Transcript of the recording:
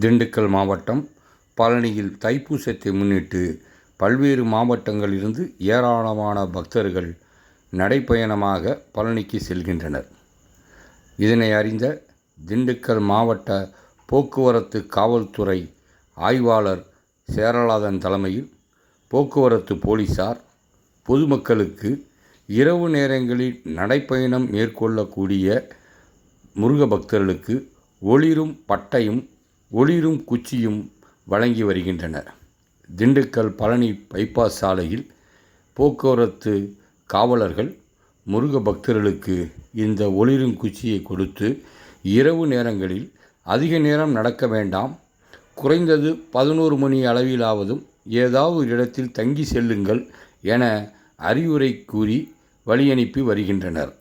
திண்டுக்கல் மாவட்டம் பழனியில் தைப்பூசத்தை முன்னிட்டு பல்வேறு மாவட்டங்களிலிருந்து ஏராளமான பக்தர்கள் நடைப்பயணமாக பழனிக்கு செல்கின்றனர். இதனை அறிந்த திண்டுக்கல் மாவட்ட போக்குவரத்து காவல்துறை ஆய்வாளர் சேரலாதன் தலைமையில் போக்குவரத்து போலீசார் பொதுமக்களுக்கு இரவு நேரங்களில் நடைப்பயணம் மேற்கொள்ளக்கூடிய முருக பக்தர்களுக்கு ஒளிரும் பட்டையும் ஒளிரும் குச்சியும் வழங்கி வருகின்றனர். திண்டுக்கல் பழனி பைபாஸ் சாலையில் போக்குவரத்து காவலர்கள் முருக பக்தர்களுக்கு இந்த ஒளிரும் குச்சியை கொடுத்து இரவு நேரங்களில் அதிக நேரம் நடக்க வேண்டாம். குறைந்தது பதினோரு மணி அளவிலாவதும் ஏதாவது இடத்தில் தங்கி செல்லுங்கள் என அறிவுரை கூறி வழியனுப்பி வருகின்றனர்.